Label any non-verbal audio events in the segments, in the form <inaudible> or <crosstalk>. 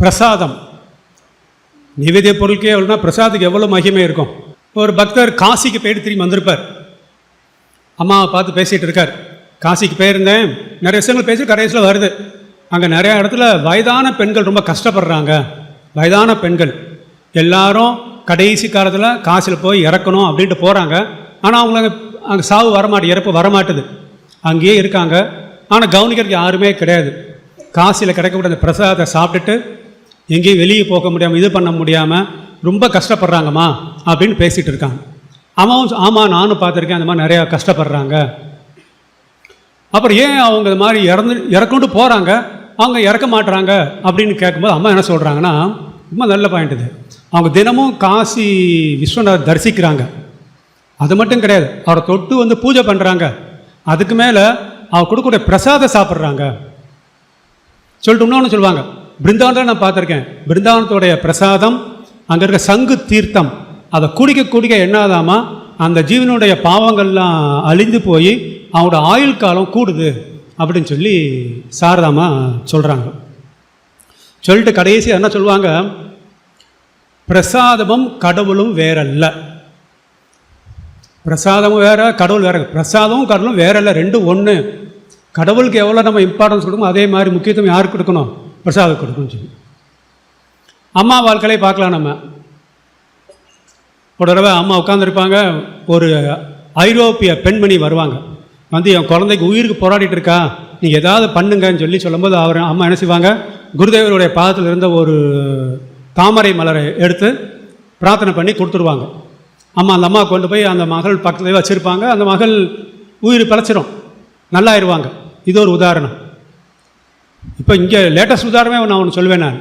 பிரசாதம். நிவேதிய பொருளுக்கே எவ்வளோனா பிரசாதுக்கு எவ்வளோ மகிமை இருக்கும். ஒரு பக்தர் காசிக்கு போயிட்டு திரும்பி வந்திருப்பார். அம்மாவை பார்த்து பேசிகிட்டு இருக்கார். காசிக்கு போயிருந்தேன். நிறைய விஷயங்கள் பேசி கடைசியில் வருது. அங்கே நிறைய இடத்துல வயதான பெண்கள் ரொம்ப கஷ்டப்படுறாங்க. வயதான பெண்கள். எல்லாரும் கடைசி காலத்தில் காசில் போய் இறக்கணும் அப்படின்ட்டு போகிறாங்க ஆனால் அவங்களுக்கு அங்கே சாவு வரமாட்டு இறப்பு வரமாட்டுது அங்கேயே இருக்காங்க. ஆனால் கவனிக்கிறதுக்கு யாருமே கிடையாது. காசியில் கிடைக்கக்கூடிய அந்த பிரசாதத்தை சாப்பிட்டுட்டு எங்கேயும் வெளியே போக முடியாமல் இது பண்ண முடியாமல் ரொம்ப கஷ்டப்படுறாங்கம்மா அப்படின்னு பேசிகிட்டு இருக்காங்க. அம்மாவும் ஆமாம் நானும் பார்த்துருக்கேன் அந்த மாதிரி நிறையா கஷ்டப்படுறாங்க. அப்புறம் ஏன் அவங்க இது மாதிரி இறந்து இறக்கொண்டு போகிறாங்க அவங்க இறக்க மாட்டுறாங்க அப்படின்னு கேட்கும்போது அம்மா என்ன சொல்கிறாங்கன்னா ரொம்ப நல்ல பாயிண்ட் இது. அவங்க தினமும் காசி விஸ்வநாதர் தரிசிக்கிறாங்க. அது மட்டும் கிடையாது அவரை தொட்டு வந்து பூஜை பண்ணுறாங்க அதுக்கு மேலே அவர் கொடுக்கக்கூடிய பிரசாதம் சாப்பிட்றாங்க. சொல்லிட்டு இன்னொன்று சொல்லுவாங்க பிருந்தாவனத்தில் நான் பார்த்துருக்கேன். பிருந்தாவனத்தோடைய பிரசாதம் அங்கே இருக்க சங்கு தீர்த்தம் அதை குடிக்க குடிக்க என்னாதாமா அந்த ஜீவனுடைய பாவங்கள்லாம் அழிந்து போய் அவனோட ஆயுள் காலம் கூடுது அப்படின்னு சொல்லி சாரதாமா சொல்கிறாங்க சொல்லிட்டு கடைசி என்ன சொல்லுவாங்க? பிரசாதமும் கடவுளும் வேறல்ல. பிரசாதமும் வேற கடவுள் வேற. பிரசாதமும் கடவுளும் வேறல்ல இல்லை ரெண்டும் ஒன்று கடவுளுக்கு எவ்வளோ நம்ம இம்பார்ட்டன்ஸ் கொடுக்கணும் அதே மாதிரி முக்கியத்துவம் யாருக்கு கொடுக்கணும்? பிரசாதம் கொடுக்கணும் சொல்லி. அம்மா வாழ்க்கையை பார்க்கலாம் நம்ம. ஒரு தடவை அம்மா உட்காந்துருப்பாங்க ஒரு ஐரோப்பிய பெண்மணி வருவாங்க. வந்து என் குழந்தைக்கு உயிருக்கு போராடிட்டு இருக்கா நீங்கள் ஏதாவது பண்ணுங்கன்னு சொல்லி சொல்லும்போது அவர் அம்மா என்ன செய்வாங்க குருதேவருடைய பாதத்தில் இருந்த ஒரு தாமரை மலரை எடுத்து பிரார்த்தனை பண்ணி கொடுத்துருவாங்க. அம்மா அந்த அம்மா கொண்டு போய் அந்த மகள் பக்கத்துலேயே வச்சுருப்பாங்க அந்த மகள் உயிர் பிழைச்சிரும். நல்லாயிருவாங்க. இது ஒரு உதாரணம். இப்போ இங்கே லேட்டஸ்ட் உதாரணமே நான் ஒன்று சொல்வேன் நான்.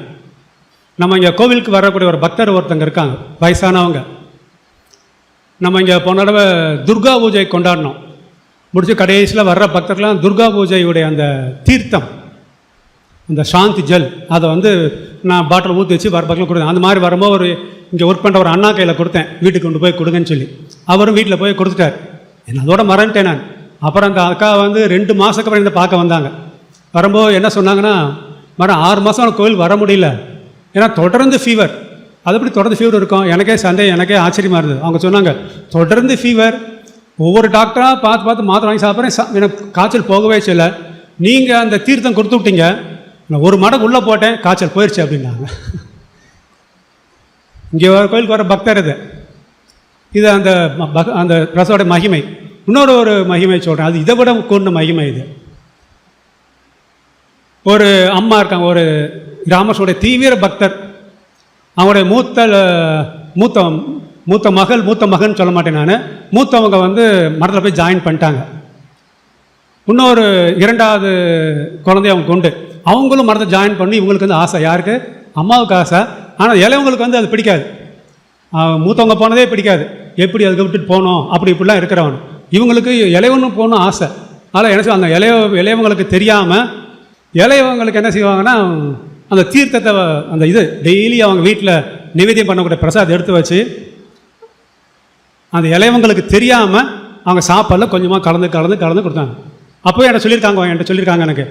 நம்ம இங்கே கோவிலுக்கு வரக்கூடிய ஒரு பக்தர் ஒருத்தங்க இருக்காங்க வயசானவங்க. நம்ம இங்கே போன தடவை துர்கா பூஜை கொண்டாடினோம். முடிச்சு கடைசியில் வர்ற பக்தர்கள்லாம் துர்கா பூஜையுடைய அந்த தீர்த்தம் அந்த சாந்தி ஜல் அதை வந்து நான் பாட்டில் ஊற்றி வச்சு வர பக்கத்தில் கொடுத்தேன். அந்த மாதிரி வரும்போது ஒரு இங்கே ஒர்க் பண்ணுற ஒரு அண்ணா கையில் கொடுத்தேன். வீட்டுக்கு கொண்டு போய் கொடுங்கன்னு சொல்லி. அவரும் வீட்டில் போய் கொடுத்துட்டார். என்ன அதோட மறந்துட்டேன் நான். அப்புறம் அந்த அக்கா வந்து ரெண்டு மாதத்துக்கு அப்புறம் இந்த பார்க்க வந்தாங்க. வரும்போது என்ன சொன்னாங்கன்னா மரம் ஆறு மாதம் கோயில் வர முடியல. ஏன்னா தொடர்ந்து ஃபீவர் அது எப்படி தொடர்ந்து ஃபீவர் இருக்கும்? எனக்கே சந்தேகம் எனக்கே ஆச்சரியமாக இருந்தது. அவங்க சொன்னாங்க தொடர்ந்து ஃபீவர் ஒவ்வொரு டாக்டராக பார்த்து பார்த்து மாத்திரை வாங்கி சாப்பிட்றேன். எனக்கு காய்ச்சல் போகவே செய்யல. நீங்கள் அந்த தீர்த்தம் கொடுத்து விட்டீங்க. நான் ஒரு மடங்கு உள்ளே போட்டேன். காய்ச்சல் போயிடுச்சு அப்படின்னாங்க. இங்கே வர கோயிலுக்கு வர பக்தர் இது. இது அந்த அந்த பிரசோட மகிமை. இன்னொரு ஒரு மகிமை சொல்கிறேன் அது இதை விட கொண்ட மகிமை இது. ஒரு அம்மா இருக்காங்க ஒரு ராமசுடைய தீவிர பக்தர். அவங்களுடைய மூத்த மூத்த மூத்த மகள் மூத்த மகன் சொல்ல மாட்டேன் நான். மூத்தவங்க வந்து மரத்தில் போய் ஜாயின் பண்ணிட்டாங்க. இன்னொரு இரண்டாவது குழந்தைய அவங்க கொண்டு அவங்களும் மரத்தை ஜாயின் பண்ணி இவங்களுக்கு வந்து ஆசை. யாருக்கு? அம்மாவுக்கு ஆசை. ஆனால் இளையவங்களுக்கு வந்து அது பிடிக்காது. மூத்தவங்க போனதே பிடிக்காது. எப்படி அதுக்கு விட்டுட்டு போகணும் அப்படி இப்படிலாம் இருக்கிறவன். இவங்களுக்கு இளையவனும் போகணும் ஆசை. அதனால் என்ன செய்வாங்க அந்த இளைய இளையவங்களுக்கு தெரியாமல் இளையவங்களுக்கு என்ன செய்வாங்கன்னா அந்த தீர்த்தத்தை அந்த இது டெய்லி அவங்க வீட்டில் நிவேதியம் பண்ணக்கூடிய பிரசாதம் எடுத்து வச்சு அந்த இளையவங்களுக்கு தெரியாமல் அவங்க சாப்பாடில் கொஞ்சமாக கலந்து கலந்து கலந்து கொடுத்தாங்க. அப்போ என்கிட்ட சொல்லியிருக்காங்க என்கிட்ட சொல்லியிருக்காங்க எனக்கு.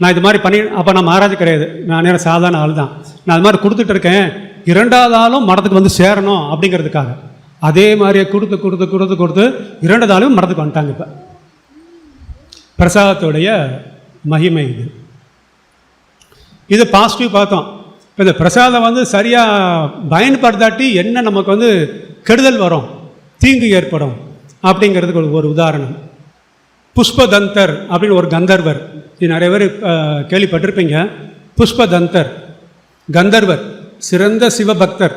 நான் இது மாதிரி பண்ணி அப்போ நான் மகாராஜ் கிடையாது. நான் நேரம் சாதாரண ஆள் தான் நான் அது மாதிரி கொடுத்துட்டு இருக்கேன். இரண்டாவது ஆளும் மடத்துக்கு வந்து சேரணும் அப்படிங்கிறதுக்காக. அதே மாதிரியே கொடுத்து கொடுத்து கொடுத்து கொடுத்து இரண்டாவது ஆளும் மடத்துக்கு வந்துட்டாங்க இப்போ. பிரசாதத்துடைய மகிமை இது. இது பாசிட்டிவ் பார்த்தோம். இப்போ இந்த பிரசாதம் வந்து சரியாக பயன்படுத்தாட்டி என்ன நமக்கு வந்து கெடுதல் வரும்? தீங்கு ஏற்படும். அப்படிங்கிறதுக்கு ஒரு- ஒரு உதாரணம். புஷ்பதந்தர் அப்படின்னு ஒரு கந்தர்வர். இது நிறைய பேர் கேள்விப்பட்டிருப்பீங்க. புஷ்பதந்தர். கந்தர்வர். சிறந்த சிவபக்தர்.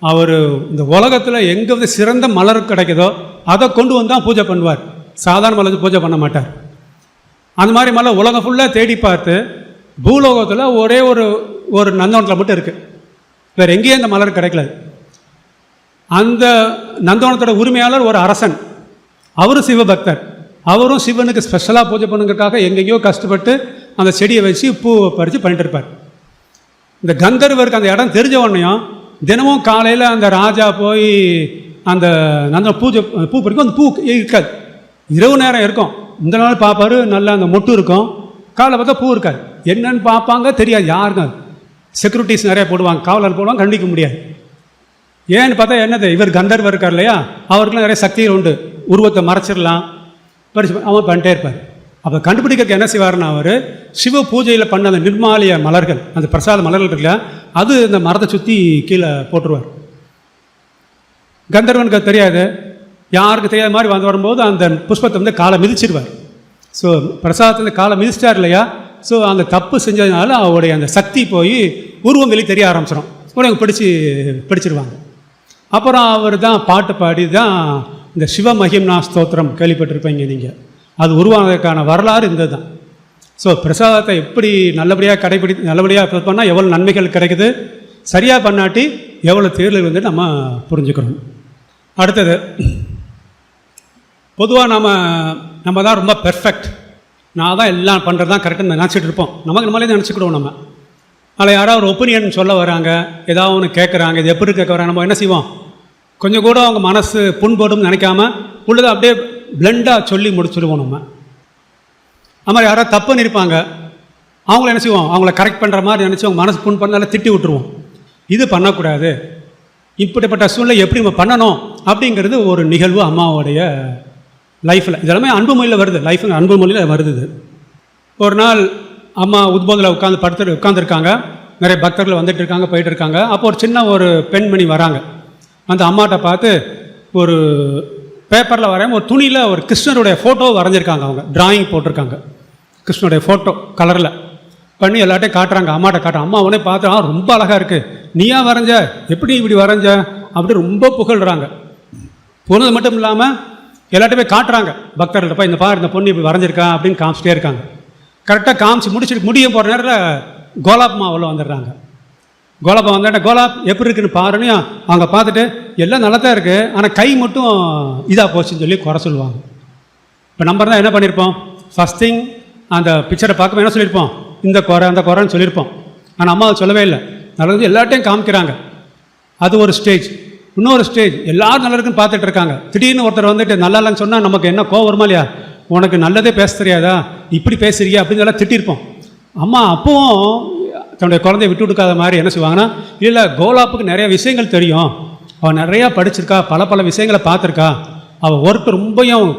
அவர் இந்த உலகத்தில் எங்கே வந்து சிறந்த மலர் கிடைக்குதோ அதை கொண்டு வந்து தான் பூஜை பண்ணுவார். சாதாரண மலர் பூஜை பண்ண மாட்டார். அந்த மாதிரி மலர் உலகம் ஃபுல்லாக தேடி பார்த்து பூலோகத்தில் ஒரே ஒரு ஒரு நந்தவனத்தில் மட்டும் இருக்குது வேறு எங்கேயும் அந்த மலர் கிடைக்கல. அந்த நந்தவனத்தோட உரிமையாளர் ஒரு அரசன். அவரும் சிவபக்தர். அவரும் சிவனுக்கு ஸ்பெஷலாக பூஜை பண்ணுங்கிறதுக்காக எங்கெங்கேயோ கஷ்டப்பட்டு அந்த செடியை வச்சு பூவை பறித்து பண்ணிட்டு இருப்பார். இந்த கந்தர்வருக்கு அந்த இடம் தெரிஞ்ச உடனேயும் தினமும் காலையில் அந்த ராஜா போய் அந்த நந்த பூஜை பூ பறிக்கும் அந்த பூ இருக்காது. இரவு நேரம் இருக்கும். இந்த நாள் பார்ப்பாரு நல்லா அந்த மொட்டு இருக்கும். காலை பார்த்தா பூ இருக்காது. என்னன்னு பார்ப்பாங்க தெரியாது. யாருங்க? செக்யூரிட்டிஸ் நிறைய போடுவாங்க காவலர் போடுவாங்க கண்டிக்க முடியாது. ஏன்னு பார்த்தா என்னது இவர் கந்தர்வர் இருக்கார் இல்லையா? அவருக்குலாம் நிறைய சக்திகள் உண்டு. உருவத்தை மறைச்சிடலாம். பறிச்சு அவன் பண்ணிட்டே இருப்பார். அப்போ கண்டுபிடிக்கிறதுக்கு என்ன செய்வார்னா அவர் சிவ பூஜையில் பண்ண அந்த நிர்மாலிய மலர்கள் அந்த பிரசாத மலர்கள் இருக்குல்ல அது இந்த மரத்தை சுற்றி கீழே போட்டுருவார். கந்தர்வனுக்கு அது தெரியாது. யாருக்கு தெரியாத மாதிரி வந்து வரும்போது அந்த புஷ்பத்தை வந்து காலை மிதிச்சிருவார். ஸோ பிரசாதத்தில் காலை மிதிச்சிட்டார் இல்லையா? ஸோ அந்த தப்பு செஞ்சதுனால அவருடைய அந்த சக்தி போய் உருவம் வெளியே தெரிய ஆரம்பிச்சிடும் உடனே பிடிச்சி பிடிச்சிருவாங்க. அப்புறம் அவர் தான் பாட்டு பாடி தான் இந்த சிவமகிம்னா ஸ்தோத்திரம் கேள்விப்பட்டிருப்பீங்க நீங்கள் அது உருவானதுக்கான வரலாறு இந்த தான் ஸோ பிரசாதத்தை எப்படி நல்லபடியாக கடைபிடி நல்லபடியாக பண்ணால் எவ்வளோ நன்மைகள் கிடைக்குது சரியாக பண்ணாட்டி எவ்வளோ தேர்தல் வந்து நம்ம புரிஞ்சுக்கணும் அடுத்தது பொதுவாக நம்ம நம்ம தான் ரொம்ப பெர்ஃபெக்ட் நான் தான் எல்லாம் பண்ணுறது தான் கரெக்டாக நினச்சிட்டு இருப்போம். நமக்கு நம்மளே நினச்சிக்கிடுவோம் நம்ம. அதில் யாராவது ஒரு ஒப்பீனியன் சொல்ல வராங்க ஏதாவது ஒன்று கேட்குறாங்க இது எப்படி கேட்க வராங்க நம்ம என்ன செய்வோம்? கொஞ்சம் கூட அவங்க மனசு புண்படும் நினைக்காம உள்ளதை அப்படியே பிளெண்டாக சொல்லி முடிச்சுடுவோம் நம்ம. அது மாதிரி யாராவது தப்பு இருப்பாங்க அவங்கள என்ன செய்வோம்? அவங்கள கரெக்ட் பண்ணுற மாதிரி நினச்சி அவங்க மனசு புண் பண்ணால திட்டி விட்டுருவோம். இது பண்ணக்கூடாது. இப்படிப்பட்ட சூழ்நிலை எப்படி நம்ம பண்ணணும் அப்படிங்கிறது ஒரு நிகழ்வு அம்மாவுடைய லைஃப்பில் இதெல்லாமே அன்பு மொழியில் வருது. லைஃப் அன்பு மொழியில் வருது ஒரு நாள் அம்மா உத்போதில் உட்காந்து படுத்து உட்காந்துருக்காங்க நிறைய பக்தர்கள் வந்துட்டு இருக்காங்க போயிட்டு இருக்காங்க. அப்போ ஒரு சின்ன ஒரு பெண்மணி வராங்க. அந்த அம்மாட்ட பார்த்து ஒரு பேப்பரில் வரையும் ஒரு துணியில் ஒரு கிருஷ்ணருடைய ஃபோட்டோ வரைஞ்சிருக்காங்க அவங்க. டிராயிங் போட்டிருக்காங்க. கிருஷ்ணனுடைய ஃபோட்டோ கலரில் பண்ணி எல்லாட்டையும் காட்டுறாங்க. அம்மாட்ட காட்டுறாங்க. அம்மா உடனே பார்த்து "ஆ, ரொம்ப அழகாக இருக்குது நீயா வரைஞ்ச? எப்படி இப்படி வரைஞ்ச? அப்படி ரொம்ப புகழ்கிறாங்க போனது மட்டும் இல்லாமல் எல்லாட்டையுமே காட்டுறாங்க. பக்தர்கள்ட்ட போய் இந்த பாரு இந்த பொண்ணு இப்படி வரைஞ்சிருக்கா? அப்படின்னு காமிச்சிட்டே இருக்காங்க. கரெக்டாக காமிச்சு முடிச்சுட்டு முடிய போகிற நேரத்தில் கோலாப் மாவில் வந்துடுறாங்க. கோலாப்பா வந்தாட்ட கோலாப் எப்படி இருக்குன்னு பாருன்னு அவங்க பார்த்துட்டு எல்லாம் நல்லா தான் இருக்குது ஆனால் கை மட்டும் இதாக போச்சுன்னு சொல்லி குறை சொல்லுவாங்க. இப்போ நம்ம தான் என்ன பண்ணியிருப்போம் ஃபஸ்ட் திங் அந்த பிக்சரை பார்க்கும்போது என்ன சொல்லியிருப்போம் இந்த குறை அந்த குறைன்னு சொல்லியிருப்போம் ஆனால் அம்மா சொல்லவே இல்லை. நல்லது எல்லாட்டையும் காமிக்கிறாங்க. அது ஒரு ஸ்டேஜ் இன்னொரு ஸ்டேஜ் எல்லாரும் நல்லா இருக்குன்னு பார்த்துட்டு இருக்காங்க. திடீர்னு ஒருத்தர் வந்துட்டு நல்லா இல்லைன்னு சொன்னால் நமக்கு என்ன கோவம் வருமா இல்லையா? உனக்கு நல்லதே பேச தெரியாதா? இப்படி பேசுறியா? அப்படின்னு எல்லாம் திட்டிருப்போம். அம்மா அப்பவும் தன்னுடைய குழந்தைய விட்டு கொடுக்காத மாதிரி என்ன செய்வாங்கன்னா இல்லை கோலாப்புக்கு நிறைய விஷயங்கள் தெரியும். அவள் நிறையா படிச்சிருக்கா பல பல விஷயங்களை பார்த்துருக்கா. அவள் ஒர்க் ரொம்பவும்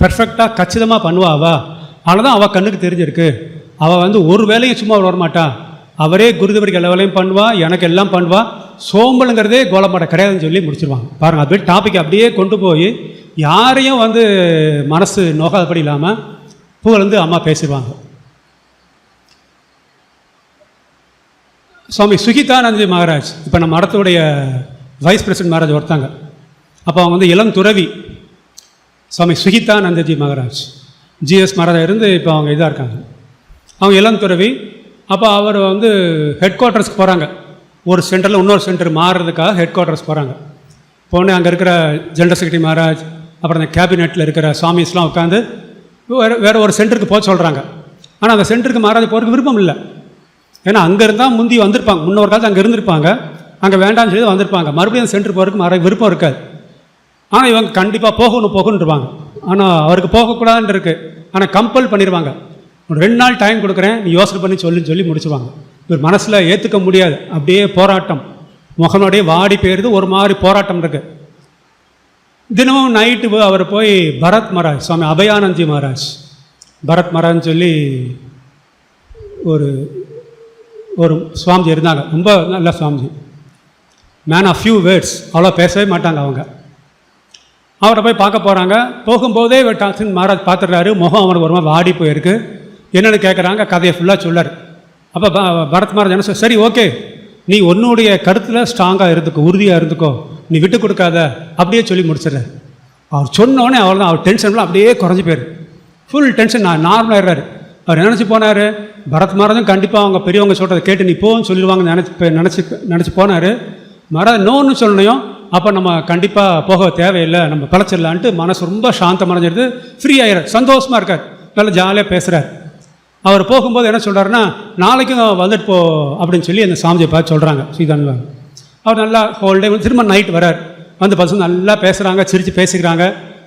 பெர்ஃபெக்டாக கச்சிதமாக பண்ணுவா அவள் ஆனால் தான் அவள் கண்ணுக்கு தெரிஞ்சிருக்கு. அவள் வந்து ஒரு வேலையும் சும்மா வரமாட்டா அவரே குருதேவருக்கு எல்லா பண்ணுவா எனக்கு எல்லாம் பண்ணுவா. சோம்பலுங்கிறதே கோலமாட்ட கிடையாதுன்னு சொல்லி முடிச்சிருவாங்க. பாருங்கள் அப்படியே டாபிக் அப்படியே கொண்டு போய் யாரையும் வந்து மனசு நோகாதபடி இல்லாமல் புகழ்ந்து அம்மா பேசிடுவாங்க. சுவாமி சுகிதானந்தி மகாராஜ் இப்போ நம்ம மடத்துடைய வைஸ் பிரசிடென்ட் மகாராஜ் ஒருத்தாங்க. அப்போ அவங்க வந்து இளம் துறவி சுவாமி சுகிதானந்தஜி மகாராஜ். ஜிஎஸ் மகாராஜா இருந்து இப்போ அவங்க இதாக இருக்காங்க. அவங்க இளம் துறவி அப்போ அவர் வந்து ஹெட் குவார்ட்டர்ஸ்க்கு போகிறாங்க ஒரு சென்டரில் இன்னொரு சென்டர் மாறுறதுக்காக ஹெட் குவார்ட்டர்ஸ் போகிறாங்க போனே அங்கே இருக்கிற ஜென்ரல் செக்ரட்டரி மகாராஜ் அப்புறம் அந்த கேபினெட்டில் இருக்கிற சாமிஸ்லாம் உட்காந்து வேறு வேறு ஒரு சென்டருக்கு போக சொல்கிறாங்க ஆனால் அந்த சென்டருக்கு மகாராஜ் போகிறதுக்கு விருப்பம் இல்லை. ஏன்னா அங்கே இருந்தால் முந்தி வந்திருப்பாங்க. முன்னொரு காலத்து அங்கே இருந்திருப்பாங்க. அங்கே வேண்டாம்னு சொல்லி வந்திருப்பாங்க. மறுபடியும் சென்டர் போகிறதுக்கு மகாராஜ் விருப்பம் இருக்காது. ஆனால் இவங்க கண்டிப்பாக போகணும் போகணுன்றவாங்க ஆனால் அவருக்கு போகக்கூடாதுன்னு இருக்குது ஆனால் கம்பல் பண்ணிடுவாங்க ரெண்டு நாள் டைம் கொடுக்குறேன் நீ யோசனை பண்ணி சொல்லுன்னு சொல்லி முடிச்சுவாங்க இவர் மனசில் ஏற்றுக்க முடியாது. அப்படியே போராட்டம். முகனுடைய வாடி போயிருது ஒரு மாதிரி போராட்டம் இருக்கு. தினமும் நைட்டு அவர் போய் பரத் மகாராஜ் சுவாமி அபயானந்தி மகாராஜ் பரத் மகாராஜ் சொல்லி ஒரு ஒரு சுவாமிஜி இருந்தாங்க. ரொம்ப நல்ல Swamiji. Man of few words அவ்வளோ பேசவே மாட்டாங்க அவங்க. அவரை போய் பார்க்க போகிறாங்க போகும்போதே டாக்ஸின் மகாராஜ் பார்த்துடுறாரு. முகம் அவனுக்கு ஒரு மாதிரி வாடி போயிருக்கு. என்னென்னு கேட்குறாங்க கதையை ஃபுல்லாக சொல்லார். அப்போ ப- பரத் மகாராஜ் என்ன சரி ஓகே நீ உன்னுடைய கருத்தில் ஸ்ட்ராங்காக இருந்துக்கோ உறுதியாக இருந்துக்கோ. நீ விட்டு கொடுக்காத அப்படியே சொல்லி முடிச்சிடுறாரு அவர் சொன்னோடனே அவர் தான் அவர் டென்ஷன்லாம் அப்படியே குறைஞ்சி போயிரு. ஃபுல் டென்ஷன் நான் நார்மலாகிடுறாரு அவர் நினச்சி போனார். பரத் மகாராஜும் கண்டிப்பாக அவங்க பெரியவங்க சொல்கிறத கேட்டு நீ போன்னு சொல்லிடுவாங்க நினச்சி நினச்சி நினச்சி போனார். மகாராஜ் நோன்னு சொல்லணையும் அப்போ நம்ம கண்டிப்பாக போக தேவையில்லை நம்ம பழச்சிடலான்ட்டு மனசு ரொம்ப சாந்தம் அடைஞ்சிருது. ஃப்ரீ ஆயிடுறார் சந்தோஷமாக இருக்கார். நல்லா ஜாலியாக பேசுகிறார் அவர் போகும்போது என்ன சொல்கிறாருன்னா நாளைக்கும் வந்துட்டு போ அப்படின்னு சொல்லி அந்த சாமிஜியை பார்த்து சொல்கிறாங்க சீதான்ல அவர் நல்லா ஹோல் டே திரும்ப நைட் வரார் வந்து பசங்க நல்லா பேசுகிறாங்க சிரித்து பேசிக்கிறாங்க.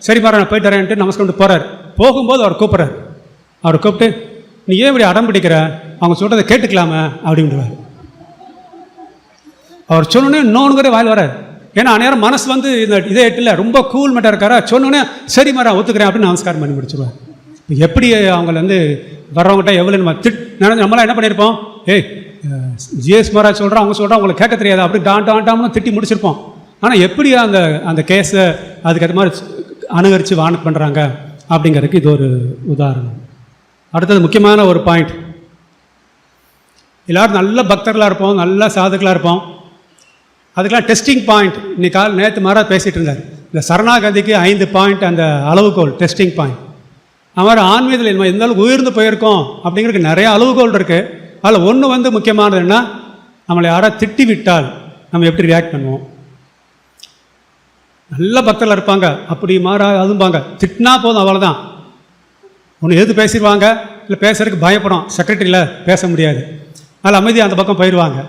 சரி மாற நான் போயிட்டு வரேன்ட்டு நமஸ்காரம் போகிறார் போகும்போது அவர் கூப்பிட்றாரு. அவர் கூப்பிட்டு நீ ஏன் இப்படி அடம் பிடிக்கிற? அவங்க சொல்கிறத கேட்டுக்கலாமே அப்படின்றார். அவர் போகும்போது என்ன சொன்னோன்னே இன்னொன்று கூட வாயில் வரார் ஏன்னா அந்நேரம் மனசு வந்து இந்த இதே எட்டில் ரொம்ப கூல் மட்டும் இருக்காரா? சொன்னோன்னே சரி மரம் ஒத்துக்கிறேன் அப்படின்னு நமஸ்காரம் பண்ணி முடிச்சிருவார். எப்படி அவங்கள வந்து வர்றவங்ககிட்ட எவ்வளோ நம்ம திட் நினைச்சு நம்மளாம் என்ன பண்ணியிருப்போம் ஏய் ஜிஎஸ் மகாராஜ் சொல்கிறோம் அவங்க சொல்கிறோம் அவங்களுக்கு கேட்க தெரியாது. அப்படி டான் டான் டாம்னு திட்டி முடிச்சிருப்போம். ஆனால் எப்படி அந்த அந்த கேஸை அதுக்கேற்ற மாதிரி அனுகரித்து வான் பண்ணுறாங்க அப்படிங்கிறதுக்கு இது ஒரு உதாரணம். அடுத்தது முக்கியமான ஒரு பாயிண்ட் எல்லோரும் நல்ல பக்தர்களாக இருப்போம் நல்ல சாதுக்களாக இருப்போம். அதுக்கெல்லாம் டெஸ்டிங் பாயிண்ட் இன்னைக்கு கால் நேற்று மாறா பேசிகிட்டு இருந்தார். இந்த சரணாகதிக்கு ஐந்து பாயிண்ட் அந்த அளவுகோல் டெஸ்டிங் பாயிண்ட் அவர் ஆன்மீகத்தில் நம்ம எந்த அளவுக்கு உயர்ந்து போயிருக்கோம் அப்படிங்கிறதுக்கு நிறைய அளவுகோல் இருக்குது அதில் ஒன்று வந்து முக்கியமானது என்ன? நம்மளை யாராவது திட்டி விட்டால் நம்ம எப்படி ரியாக்ட் பண்ணுவோம்? நல்ல பக்தர்கள் இருப்பாங்க. அப்படி மாறா அதும்பாங்க. திட்டினா போதும் அவ்வளோதான் ஒன்று எது பேசிடுவாங்க. இல்லை பேசுறதுக்கு பயப்படும். செக்ரட்டரியில் பேச முடியாது. அதில் அமைதி அந்த பக்கம் போயிடுவாங்க.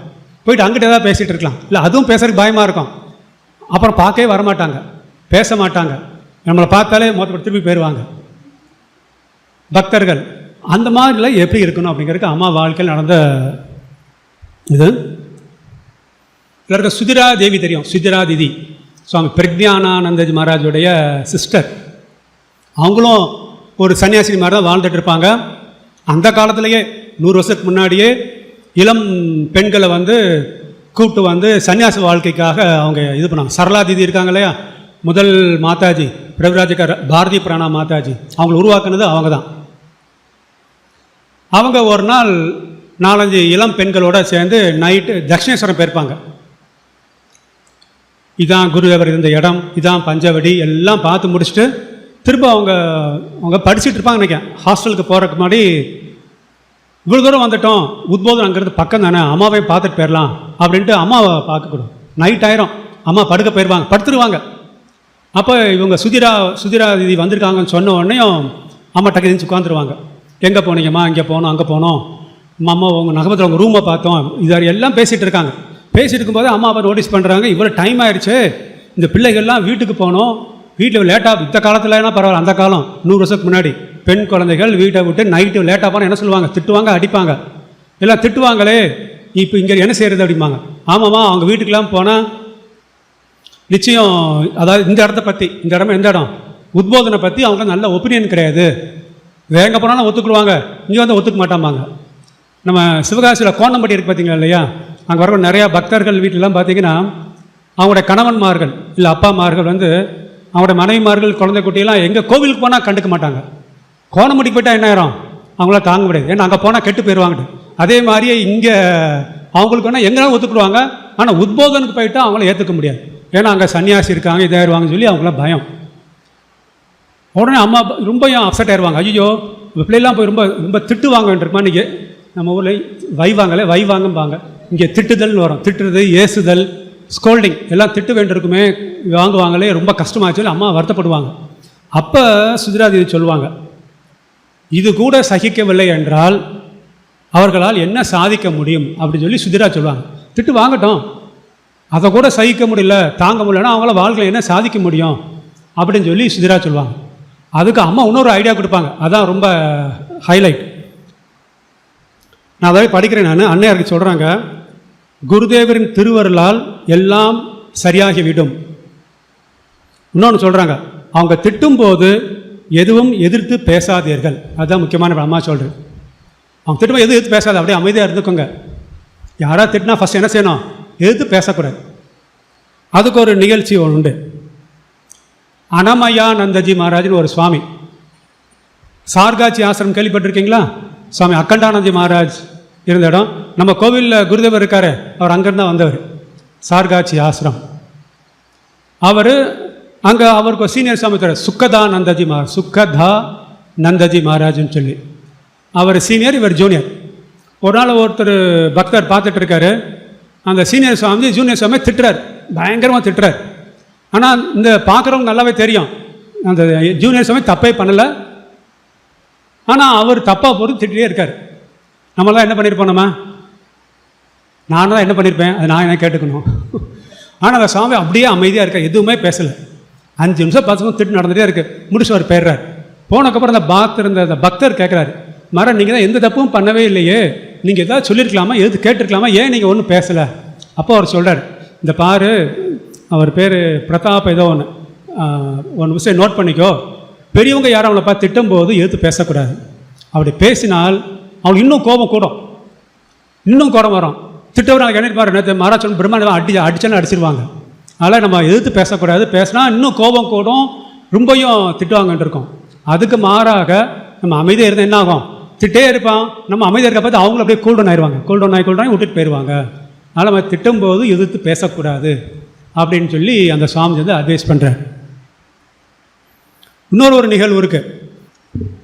போயிட்டு அங்கிட்ட ஏதாவது பேசிகிட்டு இருக்கலாம். இல்லை அதுவும் பேசுறதுக்கு பயமாக இருக்கும். அப்புறம் பார்க்கவே வரமாட்டாங்க. பேச மாட்டாங்க. நம்மளை பார்த்தாலே மொத்தப்படி திருப்பி போயிடுவாங்க பக்தர்கள். அந்த மாதிரிலாம் எப்படி இருக்கணும் அப்படிங்கிறதுக்கு அம்மா வாழ்க்கையில் நடந்த இது. இதில் இருக்க சுதிரா தேவி தெரியும் சுதிரா திதி சுவாமி பிரக்ஞானானந்தஜி மகாராஜுடைய சிஸ்டர் அவங்களும் ஒரு சன்னியாசினி மாதிரி தான் வாழ்ந்துட்டு இருப்பாங்க. அந்த காலத்திலேயே நூறு வருஷத்துக்கு முன்னாடியே இளம் பெண்களை வந்து கூப்பிட்டு வந்து சன்னியாச வாழ்க்கைக்காக அவங்க இது பண்ணாங்க. சரளா தீதி இருக்காங்க இல்லையா? முதல் மாதாஜி பிரபுராஜிக்கார பாரதி பிராணா மாதாஜி. அவங்களை உருவாக்குனது அவங்க தான். அவங்க ஒரு நாள் நாலஞ்சு இளம் பெண்களோடு சேர்ந்து நைட்டு தட்சிணேஸ்வரம் போயிருப்பாங்க. இதான் குருதேவர் இருந்த இடம் இதான் பஞ்சவடி எல்லாம் பார்த்து முடிச்சுட்டு திரும்ப அவங்க அவங்க படிச்சுட்டு இருப்பாங்க நினைக்கிறேன். ஹாஸ்டலுக்கு போகிறதுக்கு முன்னாடி இவ்வளோ தூரம் வந்துட்டோம் உத்போதம் அங்கேருந்து பக்கம் தானே அம்மாவையும் பார்த்துட்டு போயிடலாம் அப்படின்ட்டு அம்மாவை பார்க்கக்கூடும். நைட் ஆயிரும் அம்மா படுக்க போயிடுவாங்க படுத்துருவாங்க. அப்போ இவங்க சுதிரா சுதிரா தீதி வந்திருக்காங்கன்னு சொன்ன உடனேயும் அம்மா டக்கு எழுந்துச்சு உட்காந்துருவாங்க எங்கே போனீங்கம்மா? இங்கே போனோம் அங்கே போனோம். அம்மா உங்கள் நகமத்தில் உங்கள் ரூமை பார்த்தோம். இது எல்லாம் பேசிகிட்டு இருக்காங்க. பேசிட்டு இருக்கும்போது அம்மா அப்பா நோட்டீஸ் பண்ணுறாங்க இவ்வளோ டைம் ஆயிடுச்சு. இந்த பிள்ளைகள்லாம் வீட்டுக்கு போனோம். வீட்டில் லேட்டாக இந்த காலத்துலனா பரவாயில்ல அந்த காலம். நூறு வருஷத்துக்கு முன்னாடி. பெண் குழந்தைகள் வீட்டை விட்டு நைட்டு லேட்டாக போனால் என்ன சொல்லுவாங்க? திட்டுவாங்க அடிப்பாங்க. எல்லாம் திட்டுவாங்களே. இப்போ இங்கே என்ன செய்கிறது அப்படிம்பாங்க. ஆமாம்மா அவங்க வீட்டுக்கெலாம் போனால் நிச்சயம் அதாவது இந்த இடத்த பற்றி இந்த இடமா எந்த இடம்? உத்போதனை பற்றி அவங்க நல்ல ஒப்பீனியன் கிடையாது. வேங்க போனாலும் ஒத்துக்குருவாங்க இங்கே வந்து ஒத்துக்க மாட்டாம்பாங்க. நம்ம சிவகாசியில் கோணம்பட்டி இருக்கு பார்த்தீங்களா இல்லையா? அங்கே வர நிறையா பக்தர்கள் வீட்டிலலாம் பார்த்தீங்கன்னா அவங்களோட கணவன்மார்கள் இல்லை அப்பாமார்கள் வந்து அவங்களோட மனைவிமார்கள் குழந்தை குட்டியெல்லாம் எங்கே கோவிலுக்கு போனால் கண்டுக்க மாட்டாங்க. கோணம்பட்டிக்கு போயிட்டால் என்ன ஆயிரும்? அவங்களாம் தாங்க முடியாது. ஏன்னா அங்கே போனால் கெட்டு போயிடுவாங்கட்டு அதே மாதிரியே இங்கே அவங்களுக்கு வேணால் எங்கேனாலும் ஒத்துக்குடுவாங்க. ஆனால் உத்போதனுக்கு போயிட்டால் அவங்கள ஏற்றுக்க முடியாது. ஏன்னா அங்கே சன்னியாசி இருக்காங்க இதாயிருவாங்கன்னு சொல்லி அவங்களாம் பயம். உடனே அம்மா ரொம்ப அப்செட் ஆயிடுவாங்க ஐயோ பிள்ளைலாம் போய் ரொம்ப ரொம்ப திட்டு வாங்கன்றிருக்குமா இன்றைக்கி நம்ம ஊரில் வைவாங்களே வைவாங்கம்பாங்க. இங்கே திட்டுதல்னு வரும். திட்டுறது ஏசுதல் ஸ்கோல்டிங் எல்லாம் திட்டு வேண்டியிருக்குமே வாங்குவாங்களே ரொம்ப கஷ்டமாச்சு அம்மா வருத்தப்படுவாங்க. அப்போ சுஜராதேவி சொல்லுவாங்க இது கூட சகிக்கவில்லை என்றால் அவர்களால் என்ன சாதிக்க முடியும்? அப்படின்னு சொல்லி சுதிரா சொல்லுவாங்க. திட்டு வாங்கட்டும். அதை கூட சகிக்க முடியல தாங்க முடியலன்னா அவங்கள வாழ்க்கையில் என்ன சாதிக்க முடியும்? அப்படின்னு சொல்லி சுதிரா சொல்லுவாங்க. அதுக்கு அம்மா இன்னொரு ஐடியா கொடுப்பாங்க. அதான் ரொம்ப ஹைலைட் நான் அதை படிக்கிறேன் நான். அன்னையாருக்கு சொல்கிறாங்க குருதேவரின் திருவருளால் எல்லாம் சரியாகிவிடும். இன்னொன்று சொல்கிறாங்க அவங்க திட்டும்போது எதுவும் எதிர்த்து பேசாதீர்கள். அதுதான் முக்கியமான அம்மா சொல்கிறேன் அவங்க திட்டும்போது எதுவும் எதிர்த்து பேசாத அப்படியே அமைதியாக இருந்துக்கோங்க. யாராவது திட்டினா ஃபஸ்ட் என்ன செய்யணும்? எதிர்த்து பேசக்கூடாது. அதுக்கு ஒரு நிகழ்ச்சி ஒன்று அனமயானந்தஜி நந்தஜி மகாராஜ்னு ஒரு சுவாமி. சார்காச்சி ஆசிரம் கேள்விப்பட்டிருக்கீங்களா? சுவாமி அக்கண்டானந்தி மகாராஜ் இருந்த இடம். நம்ம கோவிலில் குருதேவர் இருக்கார் அவர் அங்கேருந்து தான் வந்தவர். சார்காச்சி ஆசிரம். அவர் அங்கே அவருக்கு சீனியர் சுவாமி தர சுக்கதா நந்தஜி மகாராஜ் சுக்கதா நந்தஜி மகாராஜ்னு சொல்லி. அவர் சீனியர் இவர் ஜூனியர். ஒரு நாள் ஒருத்தர் பக்தர் பார்த்துட்டு இருக்காரு. அந்த சீனியர் சுவாமி ஜூனியர் சுவாமி திட்டுறார் பயங்கரமாக திட்டுறார். ஆனால் இந்த பார்க்குறவங்க நல்லாவே தெரியும். அந்த ஜூனியர் சுவாமி தப்பே பண்ணலை. ஆனால் அவர் தப்பாக பொறுத்து திட்டே இருக்கார். நம்மளாம் என்ன பண்ணியிருப்போம் நம்ம? நானும் தான் என்ன பண்ணியிருப்பேன் அது நான் என்ன கேட்டுக்கணும்? ஆனால் அந்த சாமி அப்படியே அமைதியாக இருக்க எதுவுமே பேசலை. அஞ்சு நிமிஷம் பத்து நிமிஷம் திட்டு நடந்துகிட்டே இருக்கு. முடிச்சு அவர் போயிடுறார். போனக்கப்புறம் அந்த பக்தர் இருந்த அந்த பக்தர் கேட்குறாரு மரம் நீங்கள் தான் எந்த தப்பும் பண்ணவே இல்லையே. நீங்கள் ஏதாவது சொல்லியிருக்கலாமா? எது கேட்டிருக்கலாமா? ஏன் நீங்கள் ஒன்றும் பேசலை? அப்போ அவர் சொல்கிறார் இந்த பாரு அவர் பேர் பிரதாப் ஏதோ ஒன்று ஒன்று விஷயம் நோட் பண்ணிக்கோ. பெரியவங்க யாரும் அவளை பார்த்து திட்டும்போது எதிர்த்து பேசக்கூடாது. அப்படி பேசினால் அவனுக்கு இன்னும் கோபம் கூடும். இன்னும் கோபம் வரும். திட்டவராக நாளைக்கு என்ன நேற்று மகாராஜன் பிரம்மாண்டம் அடி அடிச்சேன்னு அடிச்சிருவாங்க. அதனால் நம்ம எதிர்த்து பேசக்கூடாது. பேசினா இன்னும் கோபம் கூடும். ரொம்பையும் திட்டுவாங்கன்ட்டுருக்கோம் அதுக்கு மாறாக நம்ம அமைதியாக இருந்தால் என்ன ஆகும்? திட்டே இருப்பான். நம்ம அமைதியாக இருக்க பார்த்து அவங்களும் அப்படியே கூல்டவுன் ஆயிடுவாங்க. கூல்டவுன் ஆகி கூல்டவுன் விட்டுட்டு போயிடுவாங்க. அதனால் நம்ம திட்டும்போது எதிர்த்து பேசக்கூடாது. அப்படின்னு சொல்லி அந்த சுவாமிஜி வந்து அட்வைஸ் பண்ணுறார் இன்னொரு ஒரு நிகழ்வு இருக்குது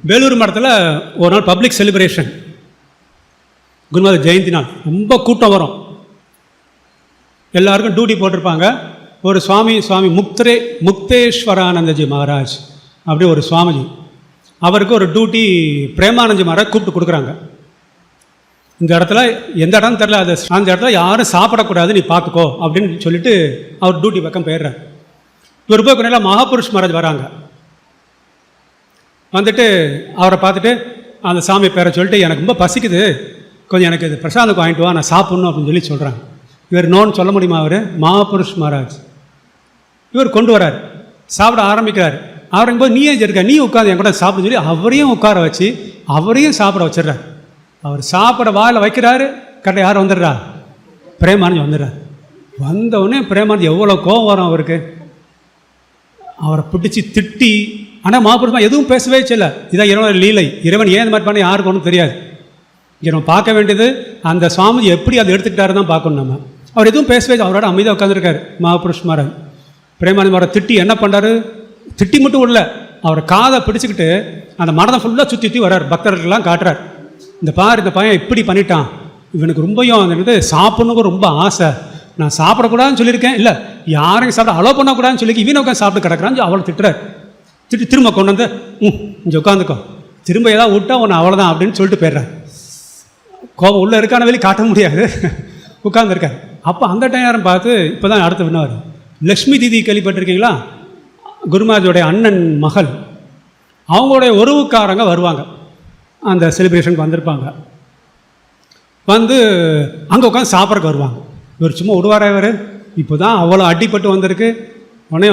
வேலூர் மடத்தில் ஒரு நாள் பப்ளிக் செலிப்ரேஷன் குருநாதர் ஜெயந்தி நாள். ரொம்ப கூட்டம் வரும். எல்லாருக்கும் டியூட்டி போட்டிருப்பாங்க. ஒரு சுவாமி சுவாமி முக்தரே முக்தேஸ்வரானந்தஜி மகாராஜ். அப்படி ஒரு சுவாமிஜி. அவருக்கு ஒரு டியூட்டி பிரேமானந்தி மகாராஜ் கூப்பிட்டு கொடுக்குறாங்க. இந்த இடத்துல எந்த இடம் தெரில அது அந்த இடத்துல யாரும் சாப்பிடக்கூடாது நீ பார்த்துக்கோ அப்படின்னு சொல்லிட்டு அவர் டியூட்டி பக்கம் போயிடுறார். இவர் போய் கொஞ்ச மகாபுருஷ் மகாராஜ் வராங்க. வந்துட்டு அவரை பார்த்துட்டு அந்த சாமி பேரை சொல்லிட்டு எனக்கு ரொம்ப பசிக்குது. கொஞ்சம் எனக்கு இது பிரசாதம் வாங்கிட்டு வா நான் சாப்பிட்ணும் அப்படின்னு சொல்லி சொல்கிறாங்க இவர் நோன்னு சொல்ல முடியுமா அவர்? மகாபுருஷ் மகாராஜ். இவர் கொண்டு வரார். சாப்பிட ஆரம்பிக்கிறார். ஆரம்பிக்கும் போது நீயே இருக்க? நீ உட்காந்து என் கூட சாப்பிட சொல்லி அவரையும் உட்கார வச்சு அவரையும் சாப்பிட வச்சிடுறார். அவர் சாப்பிட வாயில் வைக்கிறாரு. கரெக்டாக யார் வந்துடுறா? பிரேமானந்தி வந்துடுறார். வந்தவுடனே பிரேமானந்தி எவ்வளோ கோபம் வரும் அவருக்கு. அவரை பிடிச்சி திட்டி ஆனால் மகாபுருஷமா எதுவும் பேசவே இல்லை இதான் இறைவன் லீலை. இறைவன் ஏன் இந்த மாதிரி பண்ண யாருக்கு ஒன்றும் தெரியாது. இங்கே நம்ம பார்க்க வேண்டியது அந்த சுவாமி எப்படி அதை எடுத்துக்கிட்டாரு தான் பார்க்கணும் நம்ம. அவர் எதுவும் பேசவே அவரோட அமைதியாக உட்காந்துருக்காரு மகாபுருஷ் மகாராஜ் திட்டி என்ன பண்ணுறாரு திட்டி மட்டும் இல்லை அவர் காதை பிடிச்சிக்கிட்டு அந்த மனதை ஃபுல்லாக சுற்றி சுற்றி வர்றார். பக்தர்கள்லாம் காட்டுறார். இந்த பாரு இந்த பையன் இப்படி பண்ணிட்டான். இவனுக்கு ரொம்பயும் அந்த இது ரொம்ப ஆசை. நான் சாப்பிடக்கூடாதுன்னு சொல்லியிருக்கேன். இல்லை யாரையும் சாப்பிட அலோ பண்ணக்கூடாதுன்னு சொல்லி இவனை உட்காந்து சாப்பிட்டு கிடக்கிறான்னு அவளை திட்டுறாரு. திட்டு திரும்ப கொண்டு வந்து ம் இங்கே உட்காந்துக்கோ. திரும்ப ஏதாவது விட்டா உன்னை அவ்வளோதான் அப்படின்னு சொல்லிட்டு போயிடுறேன் கோபம் உள்ளே இருக்கான வெளி காட்ட முடியாது. <laughs> உட்காந்துருக்காரு அப்போ அந்த டைம் பார்த்து இப்போ தான் அடுத்து வினார் லக்ஷ்மி தீதி கேள்விப்பட்டிருக்கீங்களா? குருமாஜோடைய அண்ணன் மகள். அவங்களுடைய உறவுக்காரங்க வருவாங்க. அந்த செலிப்ரேஷனுக்கு வந்திருப்பாங்க. வந்து அங்கே உட்காந்து சாப்பிட்றக்கு வருவாங்க. இவர் சும்மா விடுவாரா இவர்? இப்போ தான் அவ்வளோ அடிப்பட்டு வந்திருக்கு. உடனே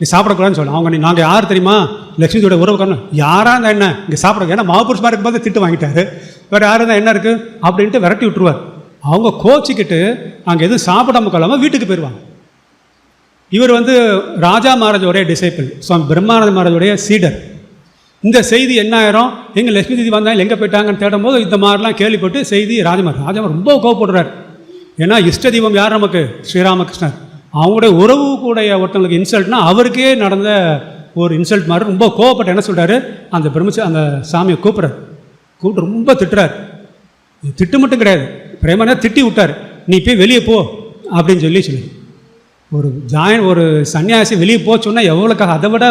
நீ சாப்பிடக்கூடாதுன்னு சொல்லலாம் அவங்க நீ நாங்கள் யார் தெரியுமா? லட்சுமியோட உறவுக்காரன் யாராக இருந்தால் என்ன? இங்கே சாப்பிட ஏன்னா மகாபுருஷமாக இருக்கும்போது திட்டு வாங்கிட்டாரு. வேறு யார் இருந்தால் என்ன இருக்குது அப்படின்ட்டு விரட்டி விட்டுருவார். அவங்க கோச்சிக்கிட்டு அங்கே எதுவும் சாப்பிடாம கொள்ளாமல் வீட்டுக்கு போயிடுவாங்க இவர் வந்து ராஜா மகாராஜோடைய டிசைப்பிள் சுவாமி பிரம்மானந்த மகாராஜோடைய சீடர். இந்த செய்தி என்ன ஆயிரும்? எங்கள் லட்சுமி தீதி வந்தாங்க எங்கே போயிட்டாங்கன்னு தேடும் போது இந்த மாதிரிலாம் கேள்விப்பட்டு செய்தி ராஜமார் ராஜமார் ரொம்ப கோவப்படுறார். ஏன்னா இஷ்ட தீபம் யார் நமக்கு? ஸ்ரீராமகிருஷ்ணர். அவங்களுடைய உறவு கூடைய ஒருத்தவங்களுக்கு இன்சல்ட்னா அவருக்கே நடந்த ஒரு இன்சல்ட் மாதிரி ரொம்ப கோவப்பட்டு என்ன சொல்கிறாரு அந்த பிரம்மச்ச அந்த சாமியை கூப்பிட்றாரு. கூப்பிட்டு ரொம்ப திட்டுறாரு. திட்டு மட்டும் கிடையாது. பிரேமனா திட்டி விட்டார். நீ போய் வெளியே போ அப்படின்னு சொல்லி சொல்லி ஒரு ஜாயின் ஒரு சன்னியாசி வெளியே போக சொன்னால் எவ்வளோக்காக அதை விட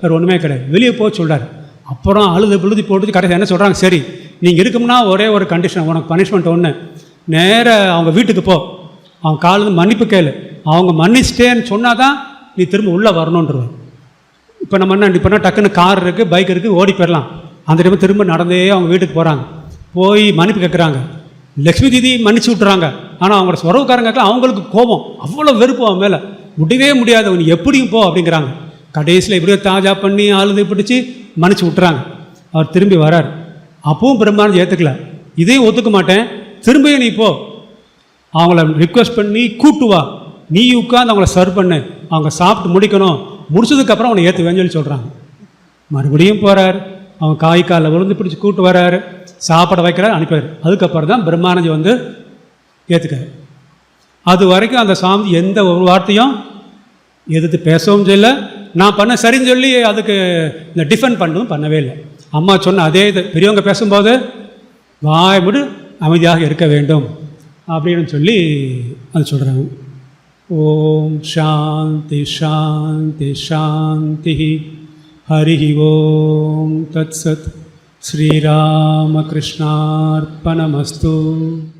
வேறு ஒன்றுமே கிடையாது. வெளியே போக சொல்றார். அப்புறம் அழுது புழுதி போட்டு கடைசி என்ன சொல்கிறாங்க சரி நீங்கள் இருக்கும்னா ஒரே ஒரு கண்டிஷன் உனக்கு பனிஷ்மெண்ட் ஒன்று நேர அவங்க வீட்டுக்கு போ. அவங்க காலில் மன்னிப்பு கேளு. அவங்க மன்னிச்சிட்டேன்னு சொன்னால் தான் நீ திரும்ப உள்ளே வரணுன்றவர் இப்போ நம்ம என்ன இப்போ டக்குன்னு கார் இருக்குது பைக் இருக்குது ஓடி போயிடலாம். அந்த டைம் திரும்ப நடந்தே அவங்க வீட்டுக்கு போகிறாங்க போய் மன்னிப்பு கேட்குறாங்க லக்ஷ்மி தீதி மன்னிச்சு விட்டுறாங்க. ஆனால் அவங்களோட உறவுக்காரங்க அவங்களுக்கு கோபம். அவ்வளோ வெறுப்பு அவன் மேலே. முடியவே முடியாது. அவன் எப்படியும் போ அப்படிங்கிறாங்க. கடைசியில் எப்படியோ தாஜா பண்ணி ஆளுதை பிடிச்சி மன்னிச்சு விட்டுறாங்க. அவர் திரும்பி வரார். அப்பவும் பிரம்மானந்தி ஏற்றுக்கல இதையும் ஒத்துக்க மாட்டேன். திரும்பியும் நீ போ. அவங்கள ரிக்வெஸ்ட் பண்ணி கூட்டு வா. நீ உட்காந்து அவங்கள சர்வ் பண்ணு. அவங்க சாப்பிட்டு முடிக்கணும். முடிச்சதுக்கப்புறம் அவனை ஏற்றுவேன்னு சொல்லி சொல்கிறாங்க மறுபடியும் போகிறார் அவன் காய் காலில் விழுந்து பிடிச்சி கூட்டு வர்றாரு சாப்பிட வைக்கிறார் அனுப்பிடுறாரு. அதுக்கப்புறம் தான் பிரம்மானந்தி வந்து ஏற்றுக்காரு அது வரைக்கும் அந்த சாமி எந்த ஒரு வார்த்தையும் எதிர்த்து பேசவும் இல்லை நான் பண்ண சரின்னு சொல்லி அதுக்கு இந்த டிஃபெண்ட் பண்ணவும் பண்ணவே இல்லை. அம்மா சொன்ன அதே இது பெரியவங்க பேசும்போது வாய் அமைதியாக இருக்க வேண்டும் அப்படின்னு சொல்லி அது சொல்கிறாங்க ஓம் சாந்தி சாந்தி சாந்தி. ஹரி ஓம். தத் சத். ஸ்ரீராமகிருஷ்ணார்பணமஸ்து